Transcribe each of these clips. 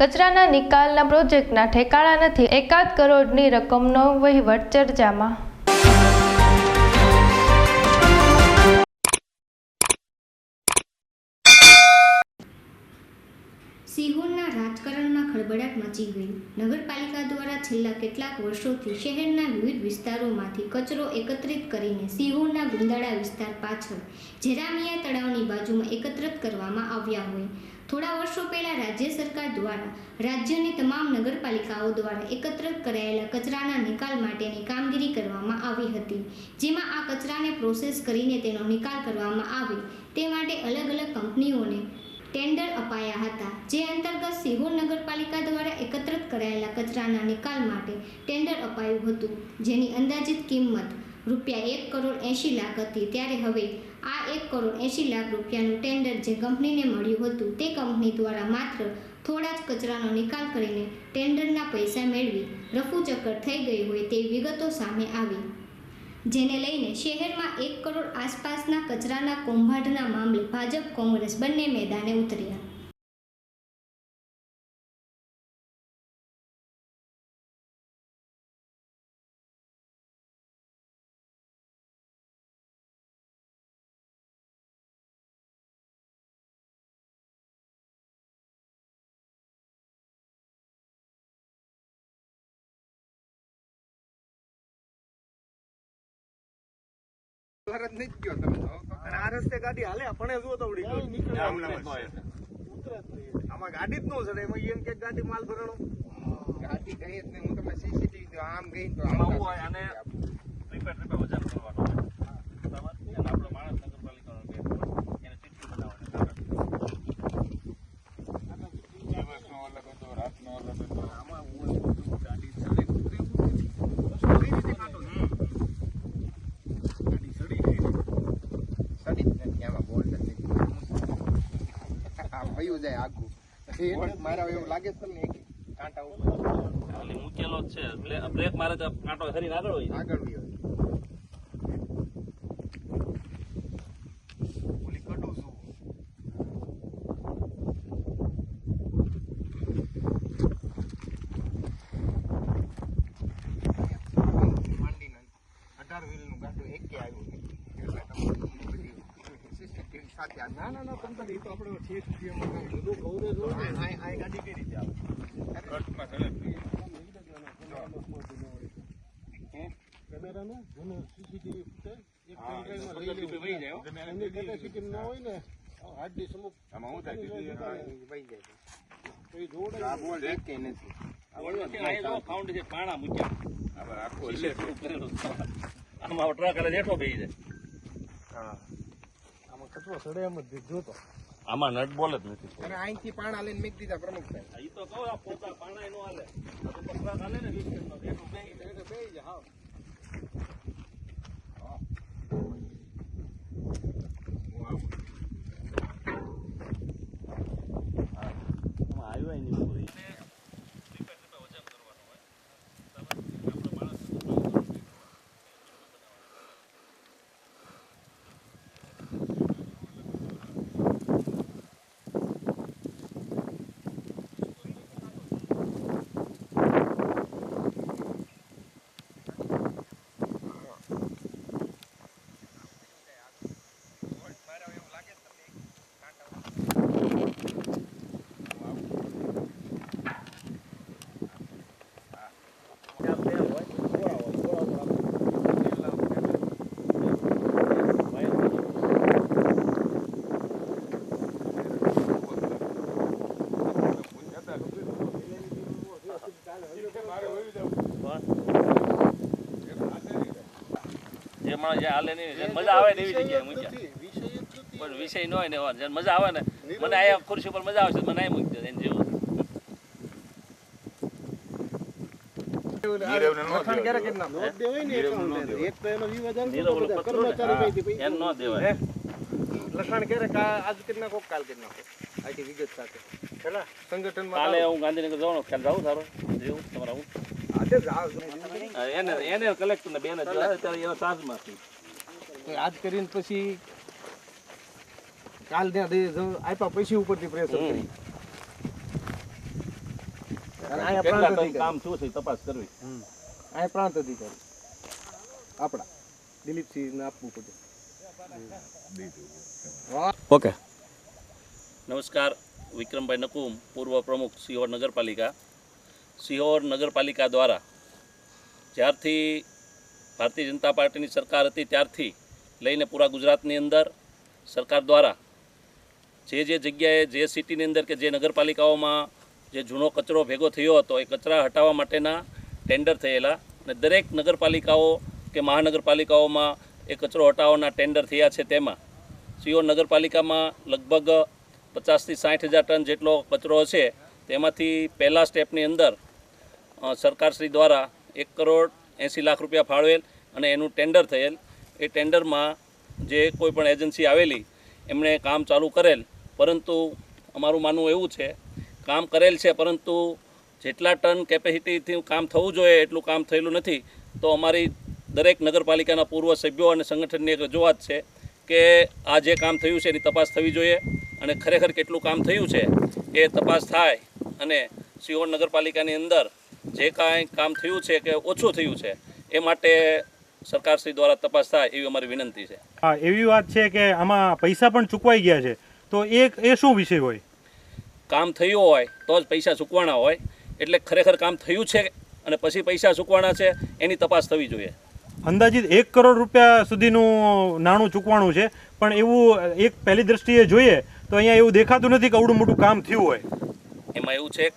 કચરાના નિકાલના પ્રોજેક્ટના ઠેકાણા નથી. એકાદ કરોડની રકમનો વહીવટ ચર્ચામાં. સિહોરના રાજકારણમાં ખળભળાટ મચી ગઈ નગરપાલિકા દ્વારા છેલ્લા કેટલાક વર્ષોથી શહેરના વિવિધ વિસ્તારોમાંથી કચરો એકત્રિત કરીને સિહોરના ગુંદાળા વિસ્તાર પાછળ જેરામિયા તળાવની બાજુમાં એકત્રિત કરવામાં આવ્યા હોય. થોડા વર્ષો પહેલા રાજ્ય સરકાર દ્વારા રાજ્યની તમામ નગરપાલિકાઓ દ્વારા એકત્રિત કરાયેલા કચરાના નિકાલ માટેની કામગીરી કરવામાં આવી હતી, જેમાં આ કચરાને પ્રોસેસ કરીને તેનો નિકાલ કરવામાં આવે તે માટે અલગ અલગ કંપનીઓને ટેન્ડર અપાયા હતા, જે અંતર્ગત સિહોર નગરપાલિકા દ્વારા એકત્રિત કરાયેલા કચરાના નિકાલ માટે ટેન્ડર અપાયું હતું, જેની અંદાજિત કિંમત રૂપિયા એક કરોડ એંશી લાખ હતી. ત્યારે હવે આ એક કરોડ એંશી લાખ રૂપિયાનું ટેન્ડર જે કંપનીને મળ્યું હતું તે કંપની દ્વારા માત્ર થોડા જ કચરાનો નિકાલ કરીને ટેન્ડરના પૈસા મેળવી રફુચક્કર થઈ ગઈ હોય તેવી વિગતો સામે આવી. જેને લઈને શહેરમાં એક કરોડ આસપાસના કચરાના કૌભાંડના મામલે ભાજપ કોંગ્રેસ બંને મેદાને ઉતર્યા. તરત નથી ગયો તમે તો. અને આ રસ્તે ગાડી હાલે આપણે જુઓ તો ઉડી છે. આમાં ગાડી જ નો ચડે. એમાં એમ કે ગાડી માલ ભરણો ગાડી ગઈ જ નહીં. હું તમે સીસીટીવી આમ ગઈ તો આમ હોય અને ટ્રીપે ટ્રીપે વજન કરવાનો હોય. બરાબર? એને આપણો માણસ નગરપાલિકાનો બે હોય. એને ચિઠ્ઠી બનાવવાની કાગળ. દિવસનો અલગ હતો, રાતનો અલગ હતો. આમાં હું ગાડી ચડે કઈ રીતે કાઢો ગાડી ચડી ગઈ સડી જ નથી આમાં બોલ્ટ જ નથી. આ વયું જાય. બોલ્ટ મારા એવું લાગે છે ને કાંટા ઉપર. મુકેલો મૂકેલો છે. બ્રેક મારે તો કાંટો હરીને આગળ હોય. આગળ વયો ઓલી કડું છું માંડીને અઢાર વ્હીલનું ગાડું એકે આવ્યું નહીં. એટલે તમારી બધી CCTV સાથે આ ના ના ના તારે ઈ તો આપણે ઠેઠ સુધી એમાં કવરેજ હોય ને આ ગાડી કઈ રીતે આવે? કેમેરાનું? જૂનું સીસીટીવી ફૂટેજ? એક હા, લઈ ના હોય ને હાર્ડ ડિસ્ક અમુક આમાં હું થાય? એ વહી જાય. તો એ જોડે આ બોલ્ટ એકે નથી. બોલ નથી, ફાઉન્ડ છે પાણા મૂક્યા. આખો. આમાં ટ્રક એટલે હેઠો બેસી જાય. હા. કચરો સડે એમ જ જોતો આમાં નટ બોલ જ નથી. અને અહીંથી પાણા લઈને મેક દીધા પ્રમુખ સાહેબ એ તો કહો આ પોતા પાણા એનો હાલે. તો ટ્રક હાલે ને વીસ ટનનો, માણસ જ્યાં હાલે નહીં મજા આવે ને એવી જગ્યાએ મૂક્યા. પણ વિષય ન હોય ને જેને મજા આવે ને મને અહીંયા ખુરશી ઉપર મજા આવશે મને અહીં મૂકી દે એને જેવું. લખાણ ક્યારે કરી નાખો? નોટ દેવાય ને account એ. એક તો એનો વિવાદ હાલતો નીરો હતો ઓલો બધા પતરો ને, કર્મચારી હા, પાસેથી પૈસા એમ ન દેવાય. લખાણ ક્યારે કા- આજ કરી નાખો કાલ કરી નાખો. આખી વિગત સાથે. કાલે હું ગાંધીનગર જવાનો ખ્યાલ જાઉં સારો જેવું તમારા. હા, એને એને કલેક્ટર ને બેને જ અત્યારે એનો ચાર્જમાંથી તો આજ કરીને પછી કાલ ત્યાં આપ્યા પછી ઉપરથી પ્રેશર કરી. કામ છે તપાસ કરવી? અહીંયા પ્રાંત અધિકારી. આપણા. દિલીપસિંહને આપવું પડે. ઓકે. નમસ્કાર. વિક્રમભાઈ નકુમ પૂર્વ પ્રમુખ સિહોર નગરપાલિકા. સિહોર નગરપાલિકા દ્વારા જ્યારથી ભારતીય જનતા પાર્ટીની સરકાર હતી ત્યારથી લઈને પૂરા ગુજરાતની અંદર સરકાર દ્વારા જે જે જગ્યાએ, જે સિટીની અંદર કે જે નગરપાલિકાઓમાં જે જૂનો કચરો ભેગો થયો હતો, એ કચરા હટાવવા માટેના ટેન્ડર થયેલા અને દરેક નગરપાલિકાઓ કે મહાનગરપાલિકાઓમાં એ કચરો હટાવવાના ટેન્ડર થયા છે તેમાં. સિયો નગરપાલિકામાં લગભગ પચાસથી સાઠ હજાર ટન જેટલો કચરો છે, તેમાંથી પહેલા સ્ટેપની અંદર સરકારશ્રી દ્વારા એક કરોડ એંસી લાખ રૂપિયા ફાળવેલ અને એનું ટેન્ડર થયેલ. એ ટેન્ડરમાં જે કોઈ પણ એજન્સી આવેલી, એમણે કામ ચાલુ કરેલ. પરંતુ અમારું માનવું એવું છે, કામ કરેલ છે, પરંતુ જેટલા ટન કેપેસિટીથી કામ થવું જોઈએ, એટલું કામ થયેલું નથી. તો અમારી દરેક નગરપાલિકાના પૂર્વ સભ્યો અને સંગઠનની એક રજૂઆત છે કે આ જે કામ થયું છે, એની તપાસ થવી જોઈએ. અને ખરેખર કેટલું કામ થયું છે, એ તપાસ થાય. અને સિહોર નગરપાલિકાની અંદર જે કાંઈ કામ થયું છે કે ઓછું થયું છે એ માટે સરકારશ્રી દ્વારા તપાસ થાય એવી અમારી વિનંતી છે. હા એવી વાત છે કે આમાં પૈસા પણ ચૂકવાઈ ગયા છે. તો એ એ શું વિષય હોય? કામ થયું હોય તો જ પૈસા ચૂકવાના હોય એટલે ખરેખર કામ થયું છે અને પછી પૈસા ચૂકવાના છે એની તપાસ થવી જોઈએ. અંદાજિત એક કરોડ રૂપિયા સુધીનું નાણું ચૂકવાણું છે પણ એવું એક પહેલી દ્રષ્ટિએ જોઈએ તો અહીંયા એવું દેખાતું નથી કે આવડું મોટું કામ થયું હોય. એમાં એવું છે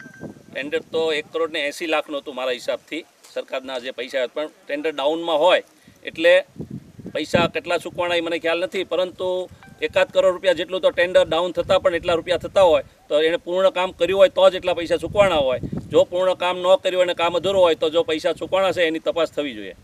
ટેન્ડર તો એક કરોડ ને એંસી લાખનું હતું મારા હિસાબથી, સરકારના જે પૈસા. પણ ટેન્ડર ડાઉનમાં હોય એટલે પૈસા કેટલા ચૂકવાના એ મને ખ્યાલ નથી. પરંતુ એકાદ કરોડ રૂપિયા જેટલું તો ટેન્ડર ડાઉન થતાં પણ એટલા રૂપિયા થતા હોય. તો એણે પૂર્ણ કામ કર્યું હોય તો જ એટલા પૈસા ચૂકવાના હોય. જો પૂર્ણ કામ ન કર્યું અને કામ અધૂરું હોય તો જો પૈસા ચૂકવાના છે એની તપાસ થવી જોઈએ.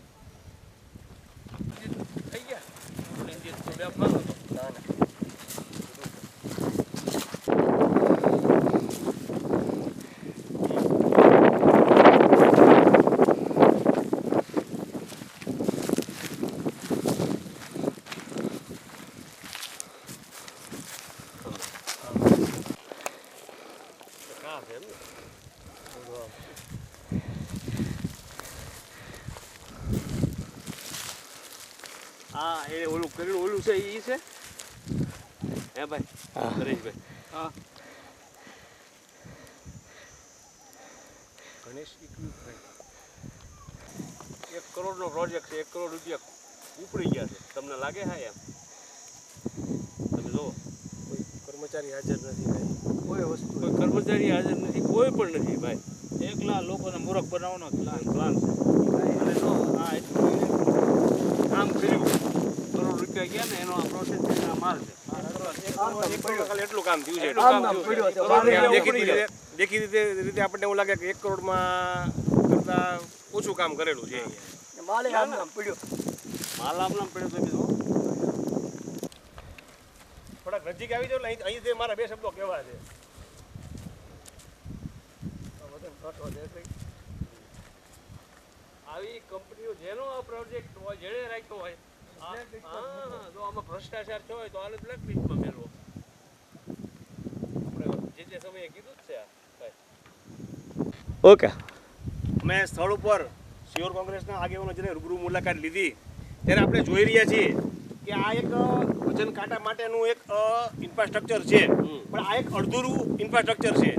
હા એ ઓલું કર્યું ઓલું છે એ છે? હે ભાઈ? હરેશભાઈ. હા. ગણેશ equipment. એક કરોડનો પ્રોજેક્ટ છે એક કરોડ રૂપિયા ઉપડી ગયા છે. તમને લાગે હા એમ? તમે જુઓ. કોઈ કર્મચારી હાજર નથી ભાઈ. કોઈ વસ્તુ કોઈ કર્મચારી હાજર નથી કોઈ પણ નથી ભાઈ. એકલા લોકોને મૂરખ બનાવવાનો પ્લાન પ્લાન છે. આ કામ કર્યું કરોડ રૂપિયા ગયા ને એનો આ પ્રોસેસ આ માલ છે. ખાલી એટલું કામ થયું છે. એટલું કામ થયું રીતે આપણને એવું લાગે કે એક કરોડમાં કરતા ઓછું કામ કરેલું છે. માલ આમ પડ્યો. માલ આમ પડ્યો તમે જુઓ. થોડાક નજીક આવી જાવ અહીં અહીંથી મારા બે શબ્દો કહેવા છે. આવી કંપનીઓ જેનો આ પ્રોજેક્ટ હોય જેણે રાખ્યો હોય હા જો આમાં ભ્રષ્ટાચાર થયો હોય તો આને બ્લેક લિસ્ટમાં મેળવો. આપણે જે તે સમયે કીધું જ છે આ ઓકે. અમે સ્થળ ઉપર સિયોર કોંગ્રેસના આગેવાનો જેને રૂબરૂ મુલાકાત લીધી ત્યારે આપણે જોઈ રહ્યા છીએ કે આ એક વજન કાંટા માટેનું એક ઇન્ફ્રાસ્ટ્રક્ચર છે. પણ આ એક અડધુરું ઇન્ફ્રાસ્ટ્રક્ચર છે.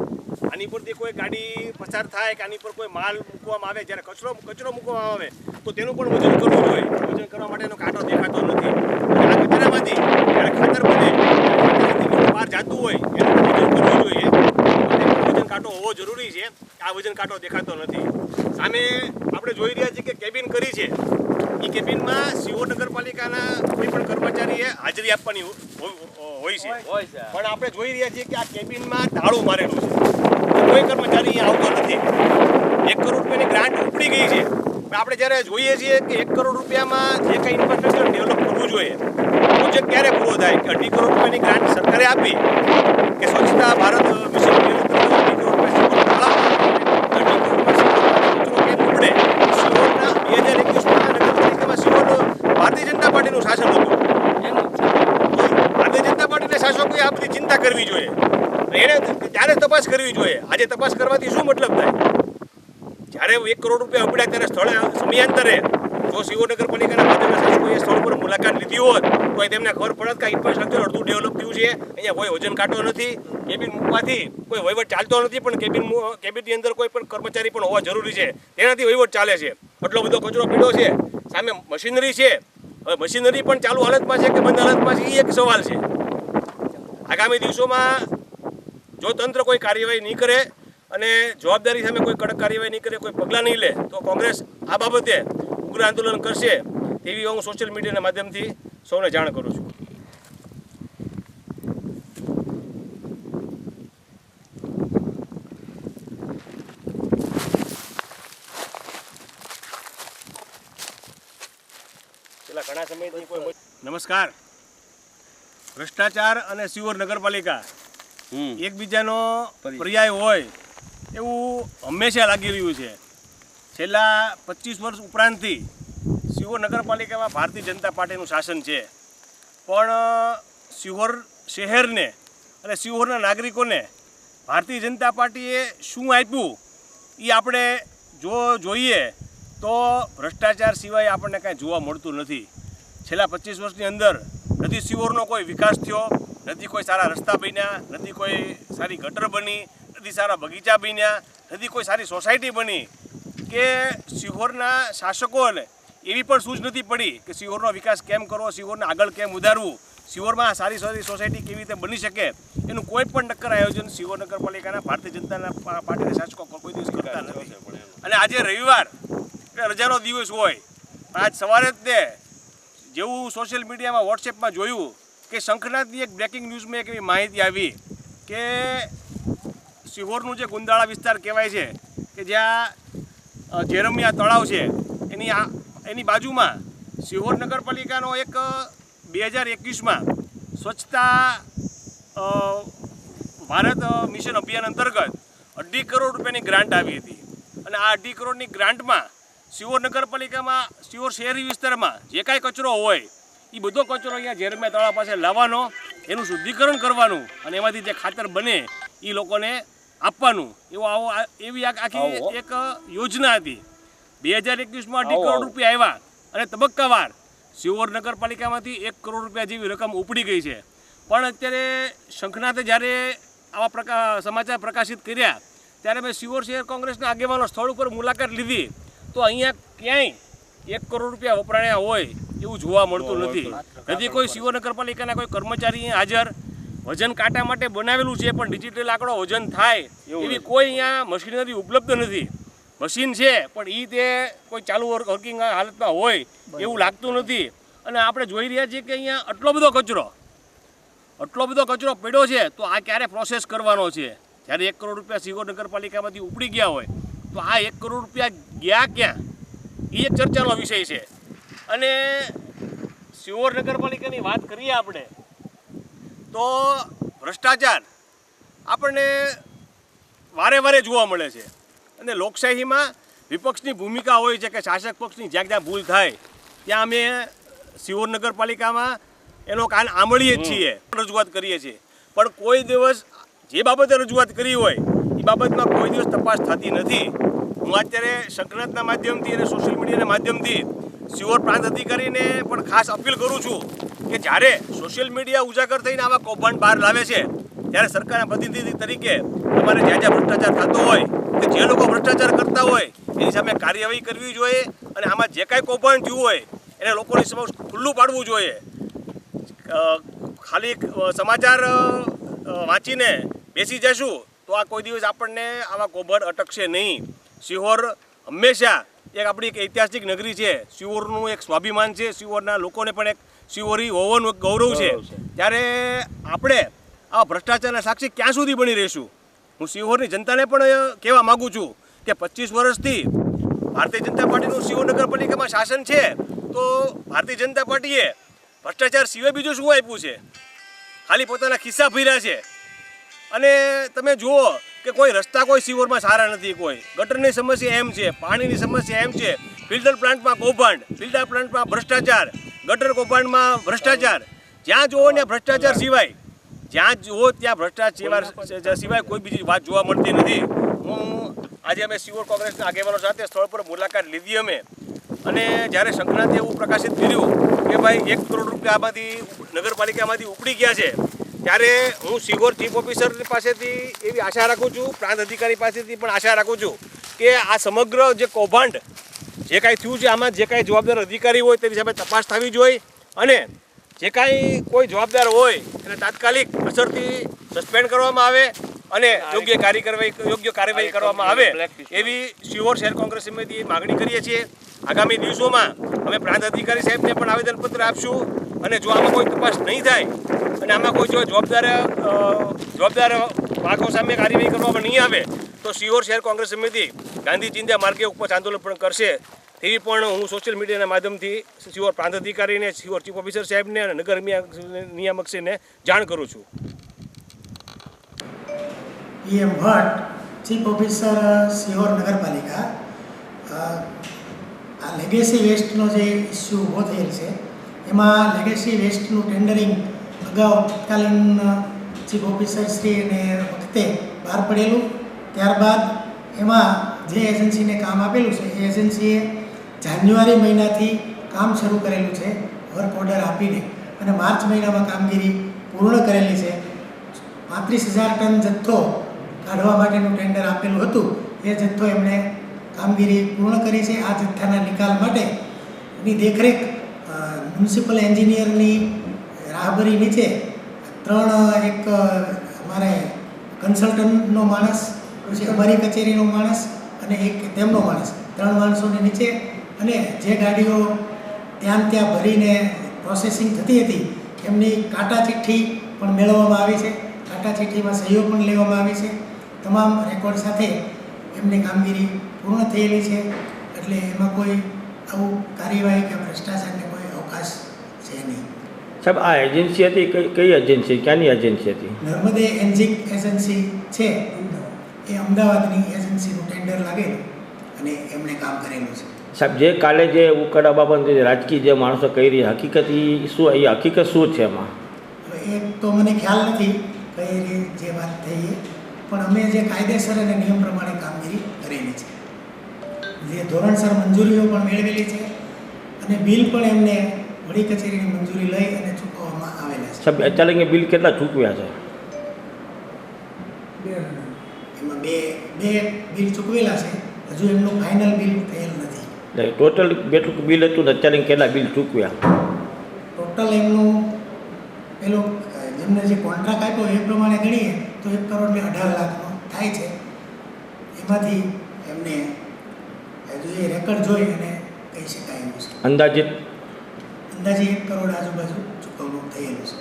આની પરથી કોઈ ગાડી પસાર થાય કે આની પર કોઈ માલ મૂકવામાં આવે જ્યારે કચરો કચરો મૂકવામાં આવે તો તેનું પણ વજન કરવું જોઈએ. વજન કરવા માટેનો કાંટો દેખાતો નથી. આ કચરામાંથી જ્યારે ખાતર બને ખાતરથી બહાર જતું હોય એનું વજન કરવું જોઈએ. વજન કાંટો હોવો જરૂરી છે. આ વજન કાંટો દેખાતો નથી. સામે આપણે જોઈ રહ્યા છીએ કે કેબિન કરી છે. એ કેબિનમાં સીઓ નગરપાલિકાના કોઈ પણ કર્મચારીએ હાજરી આપવાની હોય છે. પણ આપણે જોઈ રહ્યા છીએ કે આ કેબિનમાં તાળું મારેલું છે. કોઈ કર્મચારી અહીંયા આવતો નથી. એક કરોડ રૂપિયાની ગ્રાન્ટ ઉપડી ગઈ છે. પણ આપણે જ્યારે જોઈએ છીએ કે એક કરોડ રૂપિયામાં જે કંઈ ઇન્ફ્રાસ્ટ્રક્ચર ડેવલપ કરવું જોઈએ પ્રોજેક્ટ ક્યારે પૂરો થાય? કે અઢી કરોડ રૂપિયાની ગ્રાન્ટ સરકારે આપી કે સ્વચ્છતા ભારત મિશન બે હજાર ત્રેવીસ અઢી કરોડ રૂપિયા સિક્યોર તળાવ અઢી કરોડ રૂપિયા સિક્યોર કચરો કેમ ઉપડે સિયોરના બે હજાર એકવીસમાં નગરપાલિકામાં સિયોર ભારતીય જનતા પાર્ટીનું શાસન હતું તો ભારતીય જનતા પાર્ટીના શાસકોએ આ બધી ચિંતા કરવી જોઈએ. આજે તપાસ કરવાથી શું મતલબ થાય? જ્યારે એક કરોડ રૂપિયા ઉપડ્યા ત્યારે સ્થળે સમયાંતરે જો સીઓ નગરપાલિકાના માધ્યમના શાસકોએ સ્થળ પર મુલાકાત લીધી હોત, તો તેમને ખબર પડત કે ઇન્ફ્રાસ્ટ્રક્ચર અડધું ડેવલપ થયું છે. અહીંયા કોઈ વજન કાઢતો નથી કેબિન મૂકવાથી કોઈ વહીવટ ચાલતો નથી, પણ કેબિન કેબિનની અંદર કોઈ પણ કર્મચારી પણ હોવા જરૂરી છે. તેનાથી વહીવટ ચાલે છે. આટલો બધો કચરો પીડો છે. સામે મશીનરી છે. હવે મશીનરી પણ ચાલુ હાલતમાં છે કે બંધ હાલતમાં છે, એ એક સવાલ છે. આગામી દિવસોમાં જો તંત્ર કોઈ કાર્યવાહી નહીં કરે અને જવાબદારી સામે કોઈ કડક કાર્યવાહી નહીં કરે, કોઈ પગલાં નહીં લે, તો કોંગ્રેસ આ બાબતે ઉગ્ર આંદોલન કરશે તેવી હું સોશિયલ મીડિયાના માધ્યમથી સૌને જાણ કરું છું. નમસ્કાર. ભ્રષ્ટાચાર અને સિવર નગરપાલિકા એકબીજાનો પર્યાય હોય એવું હંમેશા લાગી રહ્યું છે. છેલ્લા પચીસ વર્ષ ઉપરાંતથી સિહોર નગરપાલિકામાં ભારતીય જનતા પાર્ટીનું શાસન છે. પણ સિહોર શહેરને અને સિહોરના નાગરિકોને ભારતીય જનતા પાર્ટીએ શું આપ્યું એ આપણે જો જોઈએ તો ભ્રષ્ટાચાર સિવાય આપણને કાંઈ જોવા મળતું નથી. છેલ્લા પચીસ વર્ષની અંદર નથી સિહોરનો કોઈ વિકાસ થયો નથી કોઈ સારા રસ્તા બન્યા નથી કોઈ સારી ગટર બની નથી સારા બગીચા બન્યા નથી કોઈ સારી સોસાયટી બની કે સિહોરના શાસકોને એવી પણ સૂઝ નથી પડી કે સિહોરનો વિકાસ કેમ કરવો સિહોરને આગળ કેમ ઉધારવું સિહોરમાં સારી સારી સોસાયટી કેવી રીતે બની શકે એનું કોઈ પણ નક્કર આયોજન સિહોર નગરપાલિકાના ભારતીય જનતાના પાર્ટીના શાસકો કોઈ દિવસ કરતા નથી અને આજે રવિવાર રજાનો દિવસ હોય આજ સવારે જ તે જેવું સોશિયલ મીડિયામાં વોટ્સએપમાં જોયું કે શંખનાથની એક બ્રેકિંગ ન્યૂઝમાં એક એવી માહિતી આવી કે સિહોરનું જે ગુંદાળા વિસ્તાર કહેવાય છે, કે જ્યાં જેરમિયા તળાવ છે, એની એની બાજુમાં સિહોર નગરપાલિકાનો એક બે હજાર એકવીસમાં સ્વચ્છતા ભારત મિશન અભિયાન અંતર્ગત અઢી કરોડ રૂપિયાની ગ્રાન્ટ આવી હતી. અને આ અઢી કરોડની ગ્રાન્ટમાં સિહોર નગરપાલિકામાં, સિહોર શહેરી વિસ્તારમાં જે કાંઈ કચરો હોય એ બધો કચરો અહીંયા ઝેરમિયા તળાવ પાસે લાવવાનો એનું શુદ્ધિકરણ કરવાનું અને એમાંથી જે ખાતર બને એ લોકોને આપવાનું. એવો આવો એવી આખી એક યોજના હતી. બે હજાર એકવીસમાં અઢી કરોડ રૂપિયા આવ્યા અને તબક્કાવાર સિવોર નગરપાલિકામાંથી એક કરોડ રૂપિયા જેવી રકમ ઉપડી ગઈ છે. પણ અત્યારે શંખનાથે જ્યારે આવા પ્રકા સમાચાર પ્રકાશિત કર્યા ત્યારે મેં સિવોર શહેર કોંગ્રેસના આગેવાનો સ્થળ ઉપર મુલાકાત લીધી. તો અહીંયા ક્યાંય એક કરોડ રૂપિયા વપરાણ્યા હોય એવું જોવા મળતું નથી. નથી કોઈ શિવ નગરપાલિકાના કોઈ કર્મચારી હાજર વજન કાંટા માટે બનાવેલું છે પણ ડિજિટલ આંકડો વજન થાય એવી કોઈ અહીંયા મશીનરી ઉપલબ્ધ નથી. મશીન છે પણ એ તે કોઈ ચાલુ વર્કિંગ હાલતમાં હોય એવું લાગતું નથી. અને આપણે જોઈ રહ્યા છીએ કે અહીંયા આટલો બધો કચરો આટલો બધો કચરો પડ્યો છે તો આ ક્યારે પ્રોસેસ કરવાનો છે? જ્યારે એક કરોડ રૂપિયા સિહોર નગરપાલિકામાંથી ઉપડી ગયા હોય તો આ એક કરોડ રૂપિયા ગયા ક્યાં? એ એક ચર્ચાનો વિષય છે. અને સિહોર નગરપાલિકાની વાત કરીએ આપણે તો ભ્રષ્ટાચાર આપણને વારે વારે જોવા મળે છે. અને લોકશાહીમાં વિપક્ષની ભૂમિકા હોય છે કે શાસક પક્ષની જ્યાં જ્યાં ભૂલ થાય ત્યાં અમે સિહોર નગરપાલિકામાં એનો કાન આંબળીએ જ છીએ. રજૂઆત કરીએ છીએ. પણ કોઈ દિવસ જે બાબતે રજૂઆત કરી હોય એ બાબતમાં કોઈ દિવસ તપાસ થતી નથી. હું અત્યારે સંક્રાંતના માધ્યમથી અને સોશિયલ મીડિયાના માધ્યમથી સિહોર પ્રાંત અધિકારીને પણ ખાસ અપીલ કરું છું કે જ્યારે સોશિયલ મીડિયા ઉજાગર થઈને આવા કૌભાંડ બહાર લાવે છે, ત્યારે સરકારના પ્રતિનિધિ તરીકે તમારે જ્યાં જ્યાં ભ્રષ્ટાચાર થતો હોય, કે જે લોકો ભ્રષ્ટાચાર કરતા હોય, એની સામે કાર્યવાહી કરવી જોઈએ અને આમાં જે કાંઈ કૌભાંડ થયું હોય, એને લોકોની સમક્ષ ખુલ્લું પાડવું જોઈએ. ખાલી સમાચાર વાંચીને બેસી જશું તો આ કોઈ દિવસ આપણને આવા કૌભાંડ અટકશે નહીં. સિહોર હંમેશા એક આપણી એક ઐતિહાસિક નગરી છે. સિહોરનું એક સ્વાભિમાન છે. સિહોરના લોકોને પણ એક સિહોરી હોવાનું એક ગૌરવ છે. ત્યારે આપણે આ ભ્રષ્ટાચારના સાક્ષી ક્યાં સુધી બની રહીશું? હું સિહોરની જનતાને પણ કહેવા માગું છું કે પચીસ વર્ષથી ભારતીય જનતા પાર્ટીનું સિહોર નગરપાલિકામાં શાસન છે તો ભારતીય જનતા પાર્ટીએ ભ્રષ્ટાચાર સિવાય બીજું શું આપ્યું છે? ખાલી પોતાના ખિસ્સા ભર્યા છે. અને તમે જુઓ કે કોઈ રસ્તા કોઈ સિવરમાં સારા નથી કોઈ. ગટરની સમસ્યા એમ છે પાણીની સમસ્યા એમ છે. ફિલ્ટર પ્લાન્ટમાં કૌભાંડ ફિલ્ટર પ્લાન્ટમાં ભ્રષ્ટાચાર ગટર કૌભાંડમાં ભ્રષ્ટાચાર. જ્યાં જુઓ ને ભ્રષ્ટાચાર સિવાય જ્યાં જુઓ ત્યાં ભ્રષ્ટાચાર સિવાય કોઈ બીજી વાત જોવા મળતી નથી. હું આજે અમે સિયોર કોંગ્રેસના આગેવાનો સાથે સ્થળ પર મુલાકાત લીધી અમે. અને જ્યારે સંક્રાંતિ એવું પ્રકાશિત કર્યું કે ભાઈ એક કરોડ રૂપિયા આમાંથી નગરપાલિકામાંથી ઉપડી ગયા છે ત્યારે હું સિગોર ચીફ ઓફિસર પાસેથી એવી આશા રાખું છું પ્રાંત અધિકારી પાસેથી પણ આશા રાખું છું કે આ સમગ્ર જે કૌભાંડ જે કાંઈ થયું છે આમાં જે કાંઈ જવાબદાર અધિકારી હોય તેની સામે તપાસ થવી જોઈએ અને જે કાંઈ કોઈ જવાબદાર હોય એને તાત્કાલિક અસરથી સસ્પેન્ડ કરવામાં આવે અને યોગ્ય કાર્યવાહી યોગ્ય કાર્યવાહી કરવામાં આવે એવી શિહોર શહેર કોંગ્રેસ સમિતિ માગણી કરીએ છીએ. આગામી દિવસોમાં અમે પ્રાંત અધિકારી સાહેબને પણ આવેદનપત્ર આપશું. અને જો આમાં કોઈ તપાસ નહીં થાય અને આમાં કોઈ જો જવાબદાર જવાબદાર વાઘો સામે કાર્યવાહી કરવામાં નહીં આવે, તો સિહોર શહેર કોંગ્રેસ સમિતિ ગાંધી ચિંધ્યા માર્ગે ઉપવાસ આંદોલન પણ કરશે. તેવી પણ હું સોશિયલ મીડિયાના માધ્યમથી સિહોર પ્રાંત અધિકારીને, સિહોર ચીફ ઓફિસર સાહેબને અને નગર નિયા- નિયામકશ્રીને જાણ કરું છું. PM Bhatt chief officer Sihor નગરપાલિકા. આ લેગેસી વેસ્ટનો જે ઇસ્યુ ઊભો થયેલ છે એમાં લેગેસી વેસ્ટનું ટેન્ડરિંગ અગાઉ તત્કાલીન ચીફ ઓફિસર શ્રી અને વખતે બહાર પડેલું. ત્યારબાદ એમાં જે એજન્સીને કામ આપેલું છે, એ એજન્સીએ જાન્યુઆરી મહિનાથી કામ શરૂ કરેલું છે વર્ક ઓર્ડર આપીને. અને માર્ચ મહિનામાં કામગીરી પૂર્ણ કરેલી છે. પાંત્રીસ હજાર ટન જથ્થો કાઢવા માટેનું ટેન્ડર આપેલું હતું. એ જથ્થો એમણે કામગીરી પૂર્ણ કરી છે. આ જથ્થાના નિકાલ માટે ની દેખરેખ મ્યુનિસિપલ એન્જિનિયરની રાહબરી નીચે ત્રણ, એક અમારે કન્સલ્ટન્ટનો માણસ પછી અમારી કચેરીનો માણસ અને એક તેમનો માણસ. ત્રણ માણસોને નીચે અને જે ગાડીઓ ત્યાં ત્યાં ભરીને પ્રોસેસિંગ થતી હતી, એમની કાંટા ચિઠ્ઠી પણ મેળવવામાં આવી છે. કાંટા ચિઠ્ઠીમાં સહયોગ પણ લેવામાં આવી છે. તમામ રેકોર્ડ સાથે એમની કામગીરી પૂર્ણ થયેલી છે. એટલે એમાં કોઈ આવું કાર્યવાહી કે ભ્રષ્ટાચારને છે સાહેબ આ એજન્સી હતી? કઈ કઈ એજન્સી ક્યાંની એજન્સી હતી? નર્મદે એન્જિક એજન્સી છે એ અમદાવાદની એજન્સીનું ટેન્ડર લાગેલું અને એમણે કામ કરેલું છે. સાહેબ જે કાલે જે ઉકળા બાબત રાજકીય જે માણસો કહી રહી હકીકત શું એ હકીકત શું છે એમાં? એ તો મને ખ્યાલ નથી કઈ રીતે જે વાત થઈ પણ અમે જે કાયદેસર અને નિયમ પ્રમાણે કામગીરી કરેલી છે. જે ધોરણસર મંજૂરીઓ પણ મેળવેલી છે અને બિલ પણ એમને વડી કચેરીની મંજૂરી લઈ અને ચૂકવવામાં આવેલા છે. સાહેબ અત્યારે બિલ કેટલા ચૂકવ્યા છે? એમાં બે બે બિલ ચૂકવેલા છે. હજુ એમનું ફાઇનલ બિલ થયેલ નથી. એટલે ટોટલ બેટલું બિલ હતું ને અત્યારે કેટલા બિલ ચૂકવ્યા? ટોટલ એમનું પેલો જેમને જે કોન્ટ્રાક્ટ આપ્યો એ પ્રમાણે ગણીએ તો એક કરોડ ને અઢાર લાખનો થાય છે. એમાંથી એમને હજુ એ રેકર્ડ જોઈ અને કહી શકાય એવું છે. અંદાજિત અંદાજે એક કરોડ આજુબાજુ ચૂકવણું થયેલું છે.